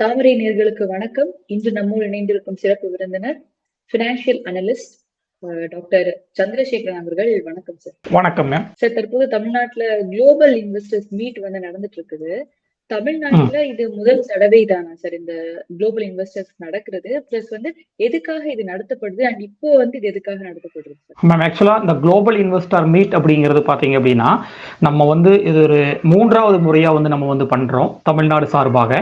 தாமரை நேர்களுக்கு வணக்கம். இன்று நம்மோடு இணைந்திருக்கும் சிறப்பு விருந்தினர் பினான்சியல் அனலிஸ்ட் டாக்டர் சந்திரசேகரன் அவர்கள். வணக்கம் சார் வணக்கம் மேம் சார் தற்போது தமிழ்நாட்டுல குளோபல் இன்வெஸ்டர்ஸ் மீட் வந்து நடந்துட்டு இருக்குது. தமிழ்நாட்டுல இது முதல் தடவை தானா சார் இந்த குளோபல் இன்வெஸ்டர்ஸ் நடக்கிறது? பிளஸ் வந்து எதுக்காக இது நடத்தப்படுது? அண்ட் இப்போ வந்து இது எதுக்காக நடத்தப்படுது மேம் ஆக்சுவலாக இந்த குளோபல் இன்வெஸ்டர் மீட் அப்படிங்கிறது பார்த்தீங்க அப்படின்னா நம்ம வந்து இது ஒரு மூன்றாவது முறையாக வந்து நம்ம வந்து பண்ணுறோம் தமிழ்நாடு சார்பாக.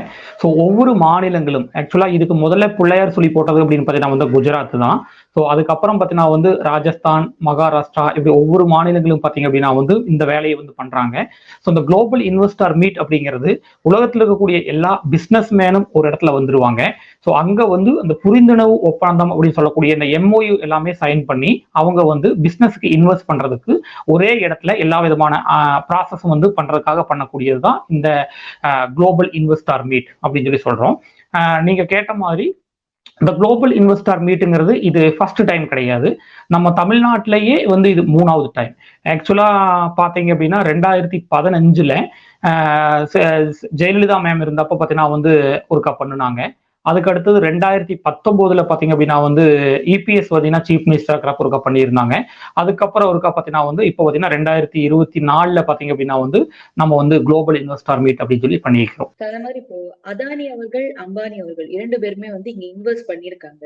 ஸோ ஒவ்வொரு மாநிலங்களும் ஆக்சுவலாக இதுக்கு முதல்ல பிள்ளையார் சொல்லி போட்டது அப்படின்னு பார்த்தீங்கன்னா வந்து குஜராத் தான். ஸோ அதுக்கப்புறம் பார்த்தீங்கன்னா வந்து ராஜஸ்தான் மகாராஷ்டிரா இப்படி ஒவ்வொரு மாநிலங்களும் பார்த்தீங்க அப்படின்னா வந்து இந்த வேலையை வந்து பண்ணுறாங்க ஸோ இந்த குளோபல் இன்வெஸ்டர் மீட் அப்படிங்கிறது உலகத்தில் இருக்கக்கூடிய எல்லா பிஸ்னஸ் மேனும் ஒரு இடத்துல வந்துருவாங்க. ஸோ அங்கே வந்து அந்த புரிந்துணர்வு ஒப்பந்தம் அப்படின்னு சொல்லக்கூடிய இந்த எம்ஓயு எல்லாமே சைன் பண்ணி அவங்க வந்து பிஸ்னஸ்க்கு இன்வெஸ்ட் பண்ணுறதுக்கு ஒரே இடத்துல எல்லா விதமான ப்ராசஸும் வந்து பண்ணுறதுக்காக பண்ணக்கூடியது தான் இந்த குளோபல் இன்வெஸ்டார் மீட் அப்படின்னு சொல்லி சொல்கிறோம் நீங்கள் கேட்ட மாதிரி இந்த குளோபல் இன்வெஸ்டார் மீட்டுங்கிறது இது ஃபர்ஸ்ட் டைம் கிடையாது. நம்ம தமிழ்நாட்டிலேயே வந்து இது மூணாவது டைம் ஆக்சுவலாக பார்த்தீங்க அப்படின்னா ரெண்டாயிரத்தி பதினஞ்சில் ஜெயலலிதா மேம் இருந்தப்போ பார்த்தீங்கன்னா வந்து ஒருக்கா பண்ணுனாங்க. அதுக்கு அடுத்தது ரெண்டாயிரத்தி பத்தொன்பதுல பாத்தீங்க அப்படின்னா வந்து இபிஎஸ் பார்த்தீங்கன்னா சீஃப் மினிஸ்டர் இருக்கிறப்ப ஒருக்கா பண்ணியிருந்தாங்க. அதுக்கப்புறம் ஒருக்கா பார்த்தீங்கன்னா வந்து இப்போ பார்த்தீங்கன்னா ரெண்டாயிரத்தி இருபத்தி நாலுல பாத்தீங்க அப்படின்னா வந்து நம்ம வந்து குளோபல் இன்வெஸ்டார் மீட் அப்படின்னு சொல்லி பண்ணியிருக்கிறோம். அதே மாதிரி இப்போ அதானி அவர்கள் அம்பானி அவர்கள் இரண்டு பேருமே வந்து இங்க இன்வெஸ்ட் பண்ணியிருக்காங்க.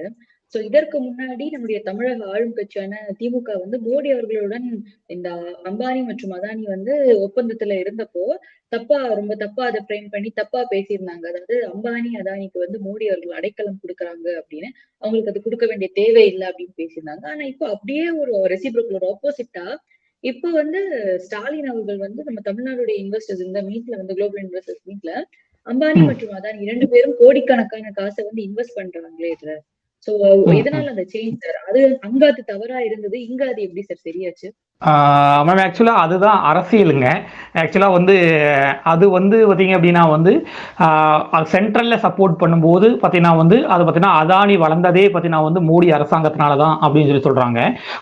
சோ இதற்கு முன்னாடி நம்முடைய தமிழக ஆளும் கட்சியான திமுக வந்து மோடி அவர்களுடன் இந்த அம்பானி மற்றும் அதானி வந்து ஒப்பந்தத்துல இருந்தப்போ தப்பா ரொம்ப தப்பா அதை ஃப்ரேம் பண்ணி தப்பா பேசியிருந்தாங்க. அதாவது அம்பானி அதானிக்கு வந்து மோடி அவர்கள் அடைக்கலம் கொடுக்குறாங்க அப்படின்னு. அவங்களுக்கு அது கொடுக்க வேண்டிய தேவை இல்லை அப்படின்னு பேசியிருந்தாங்க. ஆனா இப்போ அப்படியே ஒரு ரெசிப்ரோக்கல் ஒரு ஆப்போசிட்டா இப்போ வந்து ஸ்டாலின் அவர்கள் வந்து நம்ம தமிழ்நாடுடைய இன்வெஸ்டர்ஸ் இந்த மீட்ல வந்து குளோபல் இன்வெஸ்டர்ஸ் மீட்ல அம்பானி மற்றும் அதானி இரண்டு பேரும் கோடிக்கணக்கான காசை வந்து இன்வெஸ்ட் பண்றாங்களே இதுல. சோ எதனால அந்த சேஞ்ச் சார்? அது அங்க அது தவறா இருந்தது? இங்க அது எப்படி சார்? சரியாச்சு? மேம் ஆக்சுவலாக அதுதான் அரசியலுங்க. ஆக்சுவலாக வந்து அது வந்து பார்த்தீங்க அப்படின்னா வந்து சென்ட்ரலில் சப்போர்ட் பண்ணும்போது பார்த்தீங்கன்னா வந்து அது பார்த்தீங்கன்னா அதானி வளர்ந்ததே பார்த்தீங்கன்னா வந்து மோடி அரசாங்கத்தினால தான் அப்படின்னு சொல்லி சொல்கிறாங்க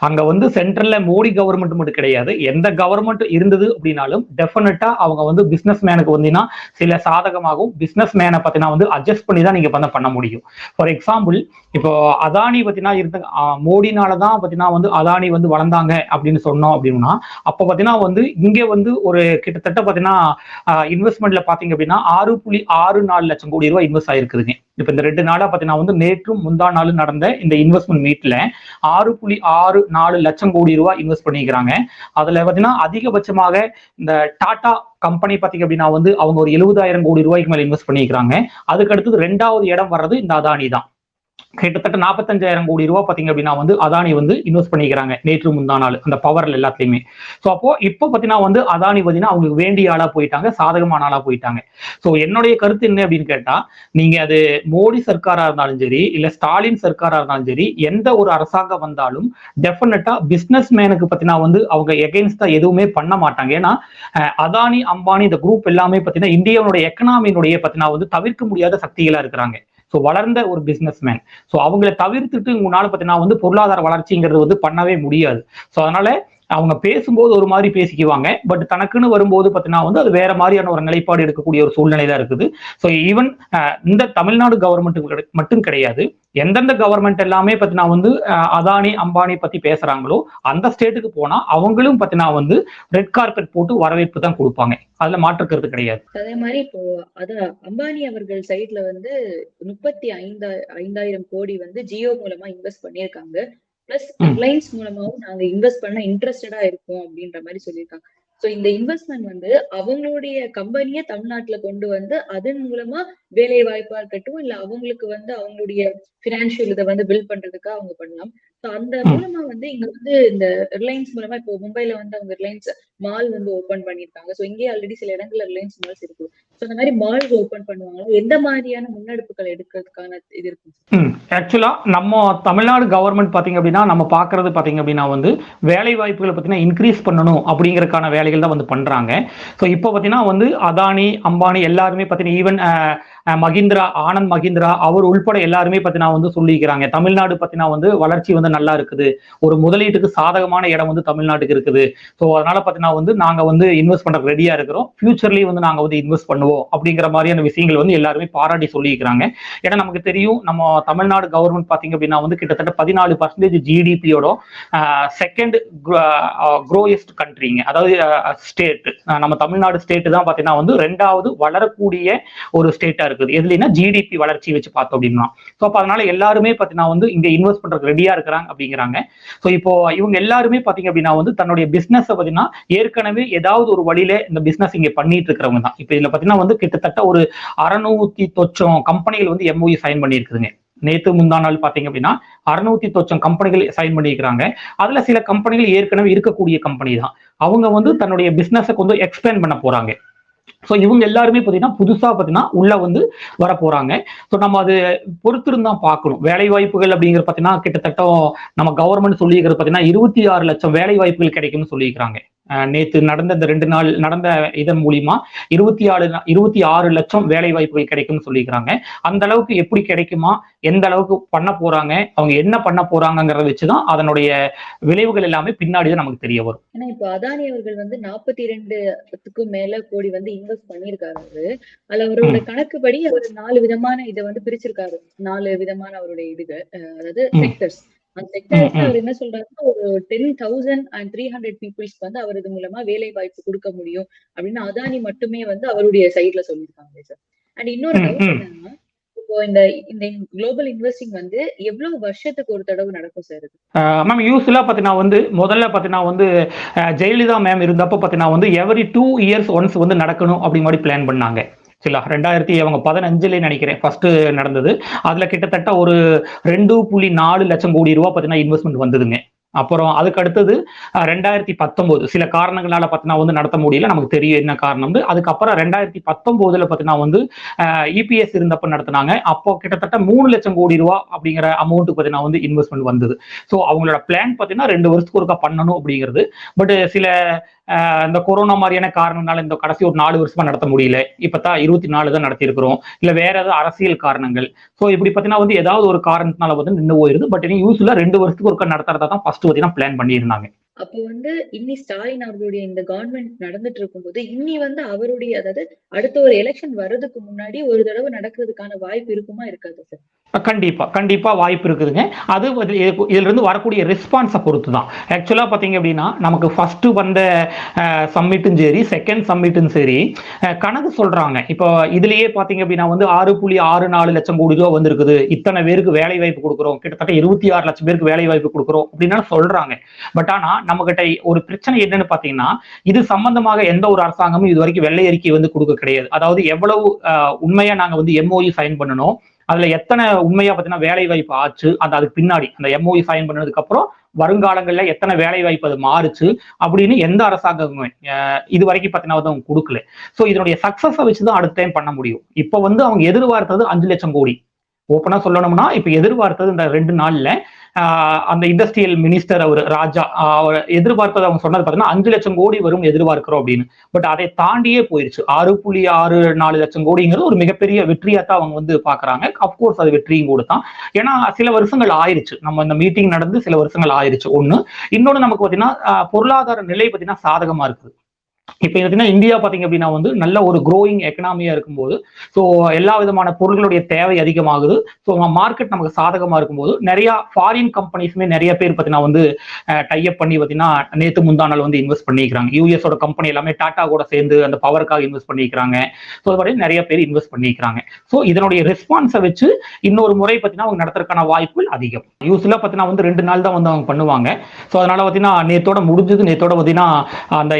அங்கே வந்து சென்ட்ரலில் மோடி கவர்மெண்ட் மட்டும் கிடையாது. எந்த கவர்மெண்ட் இருந்தது அப்படின்னாலும் டெஃபினட்டாக அவங்க வந்து பிஸ்னஸ் மேனுக்கு வந்தீங்கன்னா சில சாதகமாகவும் பிஸ்னஸ் மேனை பார்த்தீங்கன்னா வந்து அட்ஜஸ்ட் பண்ணி தான் நீங்கள் வந்து பண்ண முடியும். ஃபார் எக்ஸாம்பிள் இப்போ அதானி பார்த்தீங்கன்னா இருந்த மோடினால தான் பார்த்தீங்கன்னா வந்து அதானி வந்து வளர்ந்தாங்க அப்படின்னு சொன்னோம் அப்படின்னா அப்போ பார்த்தீங்கன்னா வந்து இங்கே வந்து ஒரு கிட்டத்தட்ட பார்த்தீங்கன்னா இன்வெஸ்ட்மெண்ட்ல பார்த்தீங்க அப்படின்னா ஆறு புள்ளி ஆறு நாலு லட்சம் கோடி ரூபாய் இன்வெஸ்ட் ஆயிருக்குதுங்க. இப்போ இந்த ரெண்டு நாளா பார்த்தீங்கன்னா வந்து நேற்றும் முந்தா நாள் நடந்த இந்த இன்வெஸ்ட்மெண்ட் மீட்ல ஆறு புள்ளி ஆறு நாலு லட்சம் கோடி ரூபாய் இன்வெஸ்ட் பண்ணிக்கிறாங்க. அதுல பார்த்தீங்கன்னா அதிகபட்சமாக இந்த டாடா கம்பெனி பார்த்தீங்க அப்படின்னா வந்து அவங்க ஒரு எழுபதாயிரம் கோடி ரூபாய்க்கு மேல இன்வெஸ்ட் பண்ணிக்கிறாங்க. அதுக்கு அடுத்தது ரெண்டாவது இடம் வர்றது இந்த அதானி தான். கிட்டத்தட்ட நாற்பத்தஞ்சாயிரம் கோடி ரூபாய் பார்த்தீங்க அப்படின்னா வந்து அதானி வந்து இன்வெஸ்ட் பண்ணிக்கிறாங்க நேற்று முந்தா நாள் அந்த பவர்ல எல்லாத்துலயுமே. ஸோ அப்போ இப்போ பார்த்தீங்கன்னா வந்து அதானி பார்த்தீங்கன்னா அவங்களுக்கு வேண்டிய ஆளா போயிட்டாங்க சாதகமான ஆளா போயிட்டாங்க. ஸோ என்னுடைய கருத்து என்ன அப்படின்னு கேட்டா நீங்க அது மோடி சர்க்காரா இருந்தாலும் சரி இல்ல ஸ்டாலின் சர்க்காரா இருந்தாலும் சரி எந்த ஒரு அரசாங்கம் வந்தாலும் டெஃபினட்டா பிசினஸ் மேனுக்கு பார்த்தீங்கன்னா வந்து அவங்க எகெயின்ஸ்டா எதுவுமே பண்ண மாட்டாங்க. ஏன்னா அதானி அம்பானி இந்த குரூப் எல்லாமே பார்த்தீங்கன்னா இந்தியாவுடைய எக்கனாமியினுடைய பார்த்தீங்கன்னா வந்து தவிர்க்க முடியாத சக்திகளா இருக்கிறாங்க. ஸோ வளர்ந்த ஒரு பிசினஸ் மேன் ஸோ அவங்கள தவிர்த்துட்டு உங்களால பார்த்தீங்கன்னா வந்து பொருளாதார வளர்ச்சிங்கிறது வந்து பண்ணவே முடியாது. ஸோ அதனால அவங்க பேசும்போது ஒரு மாதிரி பேசிக்குவாங்க. பட் தனக்குன்னு வரும்போது பார்த்தீங்கன்னா வந்து அது வேற மாதிரியான ஒரு நிலைப்பாடு எடுக்கக்கூடிய ஒரு சூழ்நிலை தான் இருக்குது ஸோ ஈவன் இந்த தமிழ்நாடு கவர்மெண்ட் மட்டும் கிடையாது. எந்தெந்த கவர்மெண்ட் எல்லாமே பார்த்தீங்கன்னா வந்து அதானி அம்பானி பத்தி பேசுறாங்களோ அந்த ஸ்டேட்டுக்கு போனா அவங்களும் பார்த்தீங்கன்னா வந்து ரெட் கார்பெட் போட்டு வரவேற்பு தான் கொடுப்பாங்க. அதுல மாற்றுக்கிறது கிடையாது. அதே மாதிரி இப்போ அதான் அம்பானி அவர்கள் சைட்ல வந்து முப்பத்தி ஐந்தா ஐந்தாயிரம் கோடி வந்து ஜியோ மூலமா இன்வெஸ்ட் பண்ணியிருக்காங்க. பிளஸ் ரிலையன்ஸ் மூலமாவும் நாங்க இன்வெஸ்ட் பண்ண இன்ட்ரெஸ்டடா இருக்கோம் அப்படின்ற மாதிரி சொல்லியிருக்காங்க. சோ இந்த இன்வெஸ்ட்மெண்ட் வந்து அவங்களுடைய கம்பெனிய தமிழ்நாட்டுல கொண்டு வந்து அதன் மூலமா வேலை வாய்ப்பா இருக்கட்டும் இல்ல அவங்களுக்கு வந்து அவங்களுடைய பினான்சியல் இதை வந்து பில்ட் பண்றதுக்காக அவங்க பண்ணலாம். அந்த மூலமா வந்து இங்க வந்து இந்த ரிலையன்ஸ் மூலமா இப்போ மும்பைல வந்து அவங்க ரிலையன்ஸ் மால் வந்து ஓபன் பண்ணிருக்காங்க சோ இங்கே ஆல்ரெடி சில இடங்கள்ல ரிலையன்ஸ் மால்ஸ் இருக்கு சோ அந்த மாதிரி மால்ஸ் ஓபன் பண்ணுவாங்க எந்த மாதிரியான முன்னெடுப்புகள் எடுக்கிறதுக்கான இது இருக்கு ஆக்சுவலா நம்ம தமிழ்நாடு கவர்மெண்ட் பாத்தீங்க அப்படின்னா நம்ம பாக்குறது பாத்தீங்க அப்படின்னா வந்து வேலை வாய்ப்புகளை பாத்தீங்கன்னா இன்க்ரீஸ் பண்ணணும் அப்படிங்கறதுக்கான வேலைகள் தான் வந்து பண்றாங்க. சோ இப்போ பாத்தீங்கன்னா வந்து அதானி அம்பானி எல்லாருமே பாத்தீங்கன்னா ஈவன் மகிந்திரா ஆனந்த் மகிந்திரா அவர் உள்பட எல்லாருமே பார்த்தீங்கன்னா வந்து சொல்லிக்கிறாங்க தமிழ்நாடு பார்த்தீங்கன்னா வந்து வளர்ச்சி வந்து நல்லா இருக்குது. ஒரு முதலீட்டுக்கு சாதகமான இடம் வந்து தமிழ்நாட்டுக்கு இருக்குது. ஸோ அதனால பார்த்தீங்கன்னா வந்து நாங்க வந்து இன்வெஸ்ட் பண்ற ரெடியா இருக்கிறோம். ஃபியூச்சர்லயும் வந்து நாங்க வந்து இன்வெஸ்ட் பண்ணுவோம். அப்படிங்கிற மாதிரியான விஷயங்கள் வந்து எல்லாருமே பாராட்டி சொல்லியிருக்கிறாங்க. ஏன்னா நமக்கு தெரியும் நம்ம தமிழ்நாடு கவர்மெண்ட் பாத்தீங்க அப்படின்னா வந்து கிட்டத்தட்ட பதினாலு பர்சன்டேஜ் ஜிடிபியோட செகண்ட் க்ரோயஸ்ட் கண்ட்ரிங்க அதாவது ஸ்டேட் நம்ம தமிழ்நாடு ஸ்டேட் தான் பாத்தீங்கன்னா வந்து ரெண்டாவது வளரக்கூடிய ஒரு ஸ்டேட்டா இருக்குது. எதுலன்னா ஜிடிபி வளர்ச்சி வச்சு பார்த்தோம் அப்படின்னா. ஸோ அப்போ அதனால எல்லாருமே பாத்தீங்கன்னா வந்து இங்க இன்வெஸ்ட் பண்றதுக்கு ரெடியா இருக்கிறாங்க அப்படிங்கிறாங்க. ஸோ இப்போ இவங்க எல்லாருமே பாத்தீங்க அப்படின்னா வந்து தன்னுடைய பிசினஸ் பாத்தீங்கன்னா ஏற்கனவே ஏதாவது ஒரு வழியில இந்த பிசினஸ் இங்க பண்ணிட்டு இருக்கிறவங்க தான். இப்போ இதுல பாத்தீங்கன்னா வந்து கிட்டத்தட்ட ஒரு அறுநூத்தி தொச்சம் கம்பெனிகள் வந்து எம்ஓஇ சைன் பண்ணியிருக்குதுங்க. நேத்து முந்தா நாள் பாத்தீங்க அப்படின்னா அறுநூத்தி தொச்சம் கம்பெனிகள் சைன் பண்ணியிருக்கிறாங்க. அதுல சில கம்பெனிகள் ஏற்கனவே இருக்கக்கூடிய கம்பெனி தான். அவங்க வந்து தன்னுடைய பிசினஸை கொஞ்சம் எக்ஸ்பேண்ட் பண்ண போறாங்க. ஸோ இவங்க எல்லாருமே பார்த்தீங்கன்னா புதுசா பார்த்தீங்கன்னா உள்ள வந்து வர போறாங்க ஸோ நம்ம அது பொறுத்திருந்தா பார்க்கணும். வேலை வாய்ப்புகள் அப்படிங்கிற பார்த்தீங்கன்னா கிட்டத்தட்ட நம்ம கவர்மெண்ட் சொல்லியிருக்கிறது பார்த்தீங்கன்னா இருபத்தி ஆறு லட்சம் வேலை வாய்ப்புகள் கிடைக்கும்னு சொல்லியிருக்கிறாங்க. நேற்று நடந்த இந்த ரெண்டு நாள் நடந்த இதன் மூலியமா இருபத்தி ஆறு இருபத்தி ஆறு லட்சம் வேலை வாய்ப்புகள் கிடைக்கும்னு சொல்லியிருக்கிறாங்க. அந்த அளவுக்கு எப்படி கிடைக்குமா? எந்த அளவுக்கு பண்ண போறாங்க? அவங்க என்ன பண்ண போறாங்கிறத வச்சுதான் அதனுடைய விளைவுகள் எல்லாமே பின்னாடிதான் நமக்கு தெரிய வரும். ஏன்னா இப்போ அதானி அவர்கள் வந்து நாற்பத்தி ரெண்டுக்கும் மேல கோடி வந்து இன்வெஸ்ட் பண்ணிருக்காரு அவரு. அதுல அவரோட கணக்குப்படி அவர் நாலு விதமான இதை வந்து பிரிச்சிருக்காரு. நாலு விதமான அவருடைய இதுகள். அதாவது செக்டர்ஸ் அந்த செக்டர்ஸ் அவர் என்ன சொல்றாருன்னா ஒரு ten thousand and three hundred பீப்புள்ஸ்க்கு வந்து அவர் இது மூலமா வேலை வாய்ப்பு கொடுக்க முடியும் அப்படின்னு அதானி மட்டுமே வந்து அவருடைய சைட்ல சொல்லியிருக்காங்க சார். அண்ட் இன்னொரு டவுட் என்னன்னா இப்போ இந்த இந்த குளோபல் இன்வெஸ்டிங் வந்து எவ்வளவு வருஷத்துக்கு ஒரு தடவை நடக்கும் சார் மேம் யூஸ்ஃபுல்லாக பாத்தீங்கன்னா வந்து முதல்ல பார்த்தீங்கன்னா வந்து ஜெயலலிதா மேம் இருந்தப்போ பார்த்தீங்கன்னா வந்து எவரி டூ இயர்ஸ் ஒன்ஸ் வந்து நடக்கணும் அப்படி மாதிரி பிளான் பண்ணாங்க. சரிங்களா? ரெண்டாயிரத்தி அவங்க பதினஞ்சுல நினைக்கிறேன் ஃபர்ஸ்ட் நடந்தது. அதுல கிட்டத்தட்ட ஒரு ரெண்டு புள்ளி நாலு லட்சம் கோடி ரூபா பார்த்தீங்கன்னா இன்வெஸ்ட்மெண்ட் வந்ததுங்க. அப்புறம் அதுக்கு அடுத்தது ரெண்டாயிரத்தி பத்தொன்பது சில காரணங்களால பார்த்தீங்கன்னா வந்து நடத்த முடியல நமக்கு தெரியும் என்ன காரணம் வந்து அதுக்கப்புறம் ரெண்டாயிரத்தி பத்தொன்பதுல பார்த்தீங்கன்னா வந்து இபிஎஸ் இருந்தப்ப நடத்தினாங்க. அப்போ கிட்டத்தட்ட மூணு லட்சம் கோடி ரூபா அப்படிங்கிற அமௌண்ட் பார்த்தீங்கன்னா வந்து இன்வெஸ்ட்மெண்ட் வந்தது. ஸோ அவங்களோட பிளான் பார்த்தீங்கன்னா ரெண்டு வருஷத்துக்கு ஒருக்கா பண்ணணும் அப்படிங்கிறது. பட் சில இந்த கொரோனா மாதிரியான காரணம்னால இந்த கடைசி ஒரு நாலு வருஷமா நடத்த முடியல. இப்பதான் இருபத்தி நாலு தான் நடத்தியிருக்கிறோம். இல்ல வேற ஏதாவது அரசியல் காரணங்கள். ஸோ இப்படி பார்த்தீங்கன்னா வந்து ஏதாவது ஒரு காரணத்தினால வந்து நின்று போயிருது. பட் இனி யூஸ்வலா ரெண்டு வருஷத்துக்கு ஒருக்கா நடத்துறதா தான் ஃபர்ஸ்ட் பார்த்தீங்கன்னா பிளான் பண்ணியிருந்தாங்க. அப்போ வந்து இன்னி ஸ்டாலின் அவர்களுடைய இந்த கவர்மெண்ட் நடந்துட்டு இருக்கும்போது இன்னி வந்து அவருடைய அதாவது அடுத்த ஒரு எலெக்ஷன் வர்றதுக்கு முன்னாடி ஒரு தடவை நடக்கிறதுக்கான வாய்ப்பு இருக்குமா இருக்காது சார் கண்டிப்பா கண்டிப்பா வாய்ப்பு இருக்குதுங்க. அது இதுல இருந்து வரக்கூடிய ரெஸ்பான்ஸை பொறுத்து தான் ஆக்சுவலா பாத்தீங்க அப்படின்னா நமக்கு ஃபர்ஸ்ட் வந்த சம்மிட்டும் சரி செகண்ட் சம்மிட்டும் சரி கணக்கு சொல்றாங்க. இப்போ இதுலயே பாத்தீங்க அப்படின்னா வந்து ஆறு புள்ளி ஆறு நாலு லட்சம் கோடி ரூபா வந்திருக்குது. இத்தனை பேருக்கு வேலை வாய்ப்பு கொடுக்குறோம். கிட்டத்தட்ட இருபத்தி ஆறு லட்சம் பேருக்கு வேலை வாய்ப்பு கொடுக்குறோம். அப்படின்னா சொல்றாங்க. பட் ஆனா நம்ம கிட்ட ஒரு பிரச்சனை என்னன்னு பாத்தீங்கன்னா இது சம்பந்தமாக எந்த ஒரு அரசாங்கமும் இது வரைக்கும் வெள்ளை அறிக்கை வந்து கொடுக்க கிடையாது. அதாவது எவ்வளவு உண்மையா நாங்க வந்து எம்ஓஇ சைன் பண்ணணும் அதுல எத்தனை உண்மையா பாத்தீங்கன்னா வேலை வாய்ப்பு ஆச்சு அந்த அதுக்கு பின்னாடி அந்த எம்ஓஇ சைன் பண்ணதுக்கு அப்புறம் வருங்காலங்கள்ல எத்தனை வேலை வாய்ப்பு அது மாறுச்சு அப்படின்னு எந்த அரசாங்கமுமே இது வரைக்கும் பாத்தீங்கன்னா வந்து அவங்க கொடுக்கல. சோ இதனுடைய சக்சஸை வச்சுதான் அடுத்த டைம் பண்ண முடியும். இப்ப வந்து அவங்க எதிர்பார்த்தது அஞ்சு லட்சம் கோடி. ஓப்பனா சொல்லணும்னா இப்ப எதிர்பார்த்தது இந்த ரெண்டு நாள்ல அந்த இண்டஸ்ட்ரியல் மினிஸ்டர் அவர் ராஜா அவர் எதிர்பார்ப்பது அவங்க சொன்னது பார்த்தீங்கன்னா அஞ்சு லட்சம் கோடி வரும் எதிர்பார்க்கிறோம் அப்படின்னு. பட் அதை தாண்டியே போயிருச்சு. ஆறு புள்ளி ஆறு நாலு லட்சம் கோடிங்கிறது ஒரு மிகப்பெரிய வெற்றியாக தான் அவங்க வந்து பாக்குறாங்க. அப்கோர்ஸ் அது வெற்றியும் கூட தான். ஏன்னா சில வருஷங்கள் ஆயிருச்சு. நம்ம இந்த மீட்டிங் நடந்து சில வருஷங்கள் ஆயிருச்சு. ஒண்ணு. இன்னொன்னு நமக்கு பாத்தீங்கன்னா பொருளாதார நிலை பாத்தீங்கன்னா சாதகமா இருக்குது. இப்போ பார்த்தீங்கன்னா இந்தியா பார்த்தீங்க அப்படின்னா வந்து நல்ல ஒரு க்ரோயிங் எக்கனாமியா இருக்கும்போது ஸோ எல்லா விதமான பொருள்களுடைய தேவை அதிகமாகுது. ஸோ மார்க்கெட் நமக்கு சாதகமா இருக்கும்போது நிறைய ஃபாரின் கம்பெனிஸுமே நிறைய பேர் பார்த்தீங்கன்னா வந்து டைப் பண்ணி பார்த்தீங்கன்னா நேற்று முந்தானால் வந்து இன்வெஸ்ட் பண்ணிக்கிறாங்க. யூஎஸோட கம்பெனி எல்லாமே டாடா கூட சேர்ந்து அந்த பவருக்காக இன்வெஸ்ட் பண்ணிக்கிறாங்க. ஸோ அது நிறைய பேர் இன்வெஸ்ட் பண்ணிக்கிறாங்க. ஸோ இதனுடைய ரெஸ்பான்ஸை வச்சு இன்னொரு முறை பார்த்தீங்கன்னா அவங்க நடத்துறதுக்கான வாய்ப்புகள் அதிகம். யூஸ்வலாக பார்த்தீங்கன்னா வந்து ரெண்டு நாள் தான் வந்து அவங்க பண்ணுவாங்க. ஸோ அதனால பார்த்தீங்கன்னா நேத்தோட முடிஞ்சது நேத்தோட பார்த்தீங்கன்னா அந்த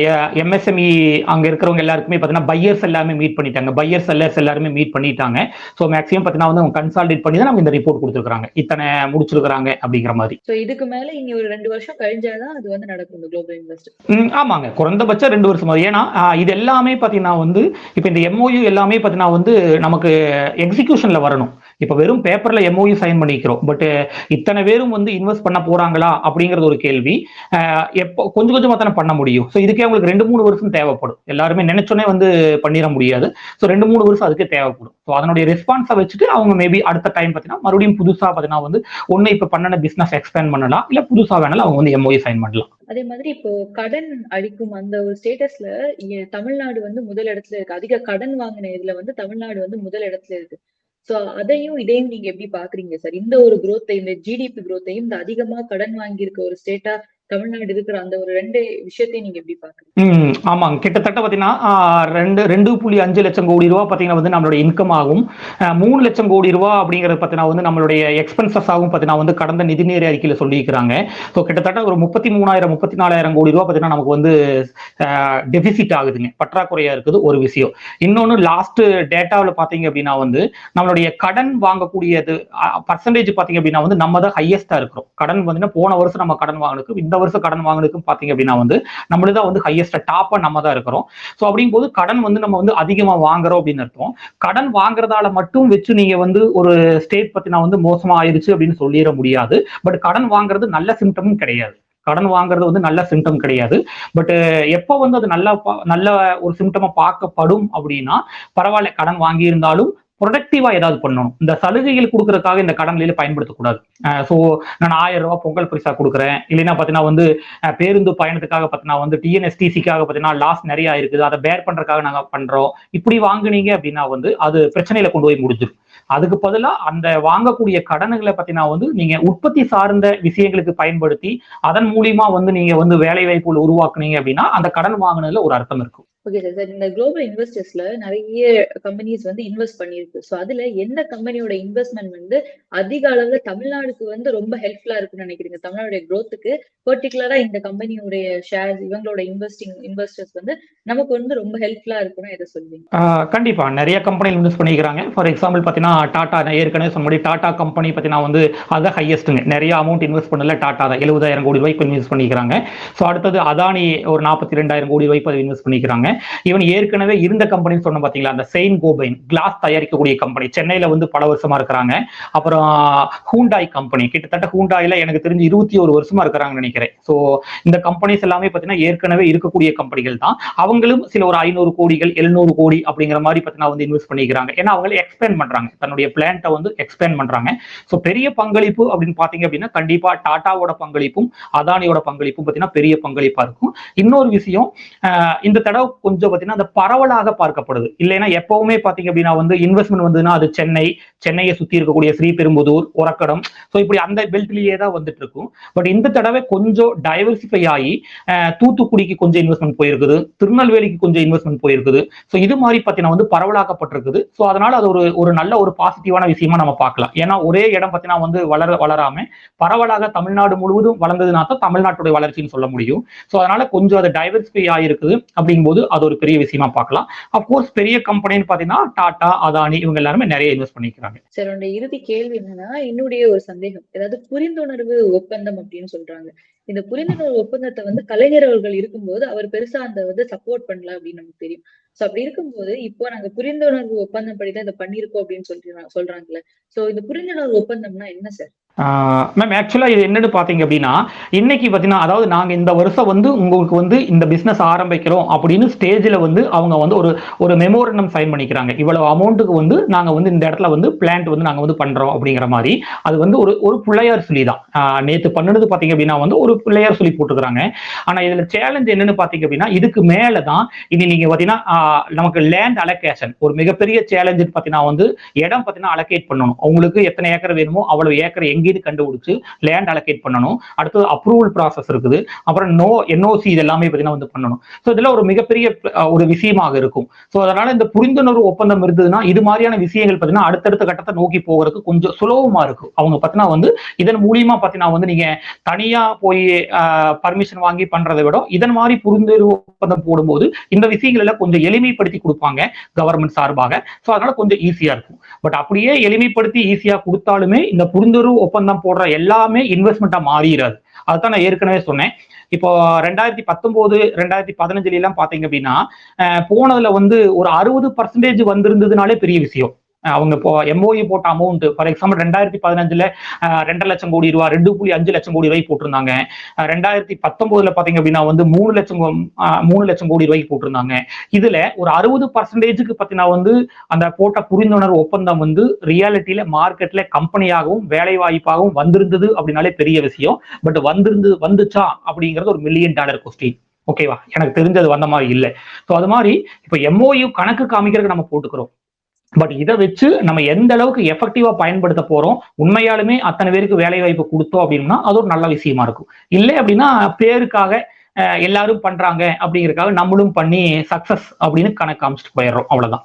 எம்எஸ்எம் எம்எஸ்எம்இ அங்க இருக்கிறவங்க எல்லாருக்குமே பார்த்தீங்கன்னா பையர்ஸ் எல்லாமே மீட் பண்ணிட்டாங்க. பையர் செல்லர்ஸ் எல்லாருமே மீட் பண்ணிட்டாங்க. ஸோ மேக்ஸிமம் பார்த்தீங்கன்னா வந்து அவங்க கன்சால்டேட் பண்ணி தான் நம்ம இந்த ரிப்போர்ட் கொடுத்துருக்காங்க இத்தனை முடிச்சிருக்காங்க அப்படிங்கிற மாதிரி. ஸோ இதுக்கு மேல இனி ஒரு ரெண்டு வருஷம் கழிஞ்சாதான் அது வந்து நடக்கும் இந்த குளோபல் இன்வெஸ்ட் ஆமாங்க. குறைந்தபட்சம் ரெண்டு வருஷம் ஏன்னா இது எல்லாமே பார்த்தீங்கன்னா வந்து இப்போ இந்த எம்ஓயு எல்லாமே பார்த்தீங்கன்னா வந்து நமக்கு எக்ஸிக்யூஷன்ல வரணும். இப்போ வெறும் பேப்பர்ல எம்ஓயு சைன் பண்ணிக்கிறோம். பட் இத்தனை பேரும் வந்து இன்வெஸ்ட் பண்ண போறாங்களா அப்படிங்கிறது ஒரு கேள்வி. எப்போ கொஞ்சம் கொஞ்சமாக தானே பண்ண முடியும். ஸோ இதுக்கே உங்களுக்கு ரெண்டு மூணு வருஷம் தேவைப்படும். எல்லாருமே நினைச்சோன்னே வந்து பண்ணிட முடியாது. ஸோ ரெண்டு மூணு வருஷம் அதுக்கே தேவைப்படும். ஸோ அதனுடைய ரெஸ்பான்ஸை வச்சுட்டு அவங்க மேபி அடுத்த டைம் பார்த்தீங்கன்னா மறுபடியும் புதுசா பார்த்தீங்கன்னா வந்து ஒன்று இப்போ பண்ணன பிசினஸ் எக்ஸ்பேண்ட் பண்ணலாம். இல்லை புதுசா வேணாலும் அவங்க வந்து எம்ஓயு சைன் பண்ணலாம். அதே மாதிரி இப்போ கடன் அளிக்கும் அந்த ஒரு ஸ்டேட்டஸ்ல தமிழ்நாடு வந்து முதல் இடத்துல இருக்கு. அதிக கடன் வாங்கின இதுல வந்து தமிழ்நாடு வந்து முதல் இடத்துல இருக்கு. சோ அதையும் இதையும் நீங்க எப்படி பாக்குறீங்க சார் இந்த ஒரு குரோத்தையும் இந்த ஜிடிபி குரோத்தையும் இந்த அதிகமா கடன் வாங்கியிருக்க ஒரு ஸ்டேட்டா தமிழ்நாடு இருக்கிற அந்த ஒரு ரெண்டு விஷயத்தையும் நீங்க எப்படி பாக்குறீங்க ஆமாங்க. கிட்டத்தட்ட பாத்தீங்கன்னா ரெண்டு ரெண்டு புள்ளி அஞ்சு லட்சம் கோடி ரூபா பாத்தீங்கன்னா வந்து நம்மளுடைய இன்கம் ஆகும். மூணு லட்சம் கோடி ரூபா அப்படிங்கிறது பாத்தீங்கன்னா வந்து நம்மளுடைய எக்ஸ்பென்சஸ் ஆகும் பாத்தீங்கன்னா வந்து கடந்த நிதிநீர் அறிக்கையில சொல்லியிருக்கிறாங்க. ஸோ கிட்டத்தட்ட ஒரு முப்பத்தி மூணாயிரம் முப்பத்தி நாலாயிரம் கோடி ரூபா பாத்தீங்கன்னா நமக்கு வந்து டெபிசிட் ஆகுதுங்க. பற்றாக்குறையா இருக்குது ஒரு விஷயம். இன்னொன்னு லாஸ்ட் டேட்டாவில் பாத்தீங்க அப்படின்னா வந்து நம்மளுடைய கடன் வாங்கக்கூடியது பர்சன்டேஜ் பாத்தீங்க அப்படின்னா வந்து நம்ம தான் ஹையஸ்டா இருக்கிறோம். கடன் பார்த்தீங்கன்னா போன வருஷம் நம்ம கடன் வாங்கினுக்கும் இந்த வருஷம் கடன் வாங்கினதுக்கும் பார்த்தீங்க அப்படின்னா வந்து நம்மளது தான் வந்து ஹையஸ்ட் டாப்பா நம்ம தான் இருக்கிறோம். ஸோ அப்படிங்கும்போது கடன் வந்து நம்ம வந்து அதிகமா வாங்குறோம் அப்படின்னு அர்த்தம். கடன் வாங்குறதால மட்டும் வச்சு நீங்க வந்து ஒரு ஸ்டேட் பத்தி நான் வந்து மோசமா ஆயிடுச்சு அப்படின்னு சொல்லிட முடியாது. பட் கடன் வாங்குறது நல்ல சிம்டமும் கிடையாது. கடன் வாங்குறது வந்து நல்ல சிம்டம் கிடையாது. பட் எப்போ வந்து அது நல்ல பா- நல்ல ஒரு சிம்டமா பார்க்கப்படும் அப்படின்னா பரவாயில்ல. கடன் வாங்கியிருந்தாலும் ப்ரொடக்டிவா ஏதாவது பண்ணணும். இந்த சலுகைகள் கொடுக்கறதுக்காக இந்த கடன்களில பயன்படுத்தக்கூடாது. ஸோ நான் ஆயிரம் ரூபாய் பொங்கல் பரிசா கொடுக்குறேன். இல்லைன்னா பார்த்தீங்கன்னா வந்து பேருந்து பயணத்துக்காக பார்த்தீங்கன்னா வந்து டிஎன்எஸ்டிசிக்காக பார்த்தீங்கன்னா லாஸ் நிறைய இருக்குது. அதை பேர் பண்றதுக்காக நாங்கள் பண்றோம். இப்படி வாங்குனீங்க அப்படின்னா வந்து அது பிரச்சனையில கொண்டு போய் முடிஞ்சிடும். அதுக்கு பதிலாக அந்த வாங்கக்கூடிய கடன்களை பார்த்தீங்கன்னா வந்து நீங்க உற்பத்தி சார்ந்த விஷயங்களுக்கு பயன்படுத்தி அதன் மூலியமா வந்து நீங்க வந்து வேலை வாய்ப்புகள் உருவாக்குனீங்க அப்படின்னா அந்த கடன் வாங்குனதுல ஒரு அர்த்தம் இருக்கும். ஓகே சார் சார் இந்த குளோபல் இன்வெஸ்டர்ஸ்ல நிறைய கம்பெனிஸ் வந்து இன்வெஸ்ட் பண்ணிருக்கு. ஸோ அதுல எந்த கம்பெனியோட இன்வெஸ்ட்மெண்ட் வந்து அதிக அளவுல தமிழ்நாடுக்கு வந்து ரொம்ப ஹெல்ப்ஃபுல்லா இருக்குன்னு நினைக்கிறீங்க? தமிழ்நாடுடைய குரோத்துக்கு பர்டிகுலரா இந்த கம்பெனியோடைய ஷேர்ஸ் இவங்களோட இன்வெஸ்டிங் இன்வெஸ்டர்ஸ் வந்து நமக்கு வந்து ரொம்ப ஹெல்ப்ஃபுல்லா இருக்குன்னு எதை சொல்வீங்க கண்டிப்பா. நிறைய கம்பெனி இன்வெஸ்ட் பண்ணிக்கிறாங்க. ஃபார் எக்ஸாம்பிள் பார்த்தீங்கன்னா டாடா ஏற்கனவே சொன்ன டாடா கம்பெனி பார்த்தீங்கன்னா வந்து அதான் ஹையஸ்ட்டுங்க நிறைய அமௌண்ட் இன்வெஸ்ட் பண்ணல. டாடா தான். எழுபதாயிரம் கோடி ரூபாய்க்கு இன்வெஸ்ட் பண்ணிக்கிறாங்க. ஸோ அடுத்தது அதானி ஒரு நாற்பத்தி ரெண்டாயிரம் கோடி ரூபாய்க்கு இன்வெஸ்ட் பண்ணிக்கிறாங்க. இவன் ஏற்கனவே இருந்த கம்பெனி சொன்ன பாத்தீங்களா? அந்த செயின் கோபைன் கிளாஸ் தயாரிக்கக்கூடிய கம்பெனி சென்னையில வந்து பல வருஷமா இருக்கிறாங்க. அப்புறம் ஹூண்டாய் கம்பெனி கிட்டத்தட்ட ஹூண்டாயில எனக்கு தெரிஞ்சு இருபத்தி ஒரு வருஷமா இருக்கிறாங்கன்னு நினைக்கிறேன். ஸோ இந்த கம்பெனிஸ் எல்லாமே பாத்தீங்கன்னா ஏற்கனவே இருக்கக்கூடிய கம்பெனிகள் தான். அவங்களும் சில ஒரு ஐநூறு கோடிகள் எழுநூறு கோடி அப்படிங்கிற மாதிரி பாத்தீங்கன்னா வந்து இன்வெஸ்ட் பண்ணிக்கிறாங்க. ஏன்னா அவங்களே எக்ஸ்பேண்ட் பண்றாங்க. தன்னுடைய பிளான்ட்டை வந்து எக்ஸ்பேண்ட் பண்றாங்க. ஸோ பெரிய பங்களிப்பு அப்படின்னு பாத்தீங்க அப்படின்னா கண்டிப்பா டாட்டாவோட பங்களிப்பும் அதானியோட பங்களிப்பும் பாத்தீங்கன்னா பெரிய பங்களிப்பா இருக்கும். இன்னொரு விஷயம் ஆஹ் இந்த தடவை கொஞ்சம் பார்த்தீங்கன்னா அந்த பரவலாக பார்க்கப்படுது. இல்லைன்னா எப்பவுமே பார்த்தீங்க அப்படின்னா வந்து இன்வெஸ்ட்மெண்ட் வந்ததுன்னா அது சென்னை சென்னையை சுத்தி இருக்கக்கூடிய ஸ்ரீபெரும்புதூர் உரக்கடம். ஸோ இப்படி அந்த பெல்ட்லயே தான் வந்துட்டு இருக்கும் பட் இந்த தடவை கொஞ்சம் டைவர்சிஃபை ஆகி தூத்துக்குடிக்கு கொஞ்சம் இன்வெஸ்ட்மெண்ட் போயிருக்குது. திருநெல்வேலிக்கு கொஞ்சம் இன்வெஸ்ட்மெண்ட் போயிருக்குது. ஸோ இது மாதிரி பார்த்தீங்கன்னா வந்து பரவலாக்கப்பட்டிருக்குது. ஸோ அதனால அது ஒரு ஒரு நல்ல ஒரு பாசிட்டிவான விஷயமா நம்ம பார்க்கலாம். ஏன்னா ஒரே இடம் பார்த்தீங்கன்னா வந்து வளர வளராம பரவலாக தமிழ்நாடு முழுவதும் வளர்ந்ததுனா தான் தமிழ்நாட்டுடைய வளர்ச்சின்னு சொல்ல முடியும். ஸோ அதனால கொஞ்சம் அது டைவர்சிஃபை ஆயிருக்குது அப்படிங்கும்போது அது ஒரு பெரிய விஷயமா பார்க்கலாம். அப்கோர்ஸ் பெரிய கம்பெனின்னு பாத்தீங்கன்னா டாடா அதானி இவங்க எல்லாருமே நிறைய இன்வெஸ்ட் பண்ணிக்கிறாங்க. சார் என்னோட இறுதி கேள்வி என்னன்னா என்னுடைய ஒரு சந்தேகம். ஏதாவது புரிந்துணர்வு ஒப்பந்தம் அப்படின்னு சொல்றாங்க. இந்த புரிந்துணர்வு ஒப்பந்தத்தை வந்து கலைஞர் அவர்கள் இருக்கும்போது அவர் பெருசா அந்த வந்து சப்போர்ட் பண்ணல அப்படின்னு நமக்கு தெரியும். சோ அப்படி இருக்கும்போது இப்போ நாங்க புரிந்துணர்வு ஒப்பந்தம் படிதான் இதை பண்ணிருக்கோம் அப்படின்னு சொல்றாங்க சொல்றாங்கல்ல. சோ இந்த புரிந்துணர்வு ஒப்பந்தம்னா என்ன சார் மேம் ஆக்சுவலா இது என்னன்னு பார்த்தீங்க அப்படின்னா இன்னைக்கு பாத்தீங்கன்னா அதாவது நாங்க இந்த வருஷம் வந்து உங்களுக்கு வந்து இந்த பிஸ்னஸ் ஆரம்பிக்கிறோம் அப்படின்னு ஸ்டேஜ்ல வந்து அவங்க வந்து ஒரு ஒரு மெமோரண்டம் சைன் பண்ணிக்கிறாங்க. இவ்வளவு அமௌண்ட்டுக்கு வந்து நாங்க வந்து இந்த இடத்துல வந்து பிளான்ட் வந்து நாங்க வந்து பண்றோம் அப்படிங்கிற மாதிரி. அது வந்து ஒரு ஒரு பிள்ளையார் சொல்லி தான். நேற்று நேத்து பண்ணுனது பாத்தீங்க அப்படின்னா வந்து ஒரு பிள்ளையார் சொல்லி போட்டுக்கிறாங்க ஆனா இதுல சேலஞ்ச் என்னன்னு பார்த்தீங்க அப்படின்னா இதுக்கு மேலதான் இனி நீங்கள் பார்த்தீங்கன்னா நமக்கு லேண்ட் அலோகேஷன் ஒரு மிகப்பெரிய சேலஞ்சு பாத்தீங்கன்னா வந்து இடம் பார்த்தீங்கன்னா அலோகேட் பண்ணணும். உங்களுக்கு எத்தனை ஏக்கர் வேணுமோ அவ்வளவு ஏக்கர் எங்க எங்கேயும் கண்டுபிடிச்சு லேண்ட் அலோகேட் பண்ணணும். அடுத்தது அப்ரூவல் ப்ராசஸ் இருக்குது. அப்புறம் நோ என்ஓசி இது எல்லாமே பாத்தீங்கன்னா வந்து பண்ணணும். ஸோ இதெல்லாம் ஒரு மிகப்பெரிய ஒரு விஷயமாக இருக்கும். ஸோ அதனால இந்த புரிந்துணர்வு ஒப்பந்தம் இருந்ததுன்னா இது மாதிரியான விஷயங்கள் பார்த்தீங்கன்னா அடுத்தடுத்த கட்டத்தை நோக்கி போகிறதுக்கு கொஞ்சம் சுலபமா இருக்கும். அவங்க பார்த்தீங்கன்னா வந்து இதன் மூலியமா பார்த்தீங்கன்னா வந்து நீங்க தனியா போய் பர்மிஷன் வாங்கி பண்றதை விட இதன் மாதிரி புரிந்துணர்வு ஒப்பந்தம் போடும்போது இந்த விஷயங்கள் எல்லாம் கொஞ்சம் எளிமைப்படுத்தி கொடுப்பாங்க கவர்மெண்ட் சார்பாக. ஸோ அதனால கொஞ்சம் ஈஸியா இருக்கும். பட் அப்படியே எளிமைப்படுத்தி ஈஸியா கொடுத்தாலுமே இந்த புரிந்துணர்வு ஒப்பந்தம் போடுற. எல்லாமே இன்வெஸ்ட்மெண்ட்டா மாறிடாது அதுதான் நான் ஏற்கனவே சொன்னேன். இப்போ ரெண்டாயிரத்தி பத்தொன்பது ரெண்டாயிரத்தி பதினஞ்சுல எல்லாம் பாத்தீங்க அப்படின்னா போனதுல வந்து ஒரு அறுபது பர்சன்டேஜ் வந்திருந்ததுனாலே பெரிய விஷயம். அவங்க இப்போ எம்ஓஇ போட்ட அமௌண்ட் ஃபார் எக்ஸாம்பிள் ரெண்டாயிரத்தி பதினஞ்சுல ரெண்டு ரெண்டரை லட்சம் கோடி ரூபாய் ரெண்டு புள்ளி அஞ்சு லட்சம் கோடி ரூபாய் போட்டிருந்தாங்க. ரெண்டாயிரத்தி பத்தொன்பதுல பாத்தீங்க அப்படின்னா வந்து மூணு லட்சம் கோ- மூணு லட்சம் கோடி ரூபாய்க்கு போட்டிருந்தாங்க. இதுல ஒரு அறுபது பர்சன்டேஜுக்கு பாத்தீங்கன்னா வந்து அந்த போட்ட புரிந்துணர்வு ஒப்பந்தம் வந்து ரியாலிட்டியில மார்க்கெட்ல கம்பெனியாகவும் வேலை வாய்ப்பாகவும் வந்திருந்தது அப்படின்னாலே பெரிய விஷயம். பட் வந்திருந்து வந்துச்சா அப்படிங்கிறது ஒரு மில்லியன் டாலர் கொஸ்டின் ஓகேவா எனக்கு தெரிஞ்சது வந்த மாதிரி இல்லை. ஸோ அது மாதிரி இப்போ எம்ஓயு கணக்கு காமிக்கிறதுக்கு நம்ம போட்டுக்கிறோம். பட் இதை வச்சு நம்ம எந்த அளவுக்கு எஃபெக்டிவா பயன்படுத்த போறோம்? உண்மையாலுமே அத்தனை பேருக்கு வேலை வாய்ப்பு கொடுத்தோம் அப்படின்னா அது ஒரு நல்ல விஷயமா இருக்கும். இல்லை அப்படின்னா பேருக்காக அஹ், எல்லாரும் பண்றாங்க அப்படிங்கறதுக்காக நம்மளும் பண்ணி சக்சஸ் அப்படின்னு கணக்கு காமிச்சிட்டு போயிடுறோம். அவ்வளவுதான்.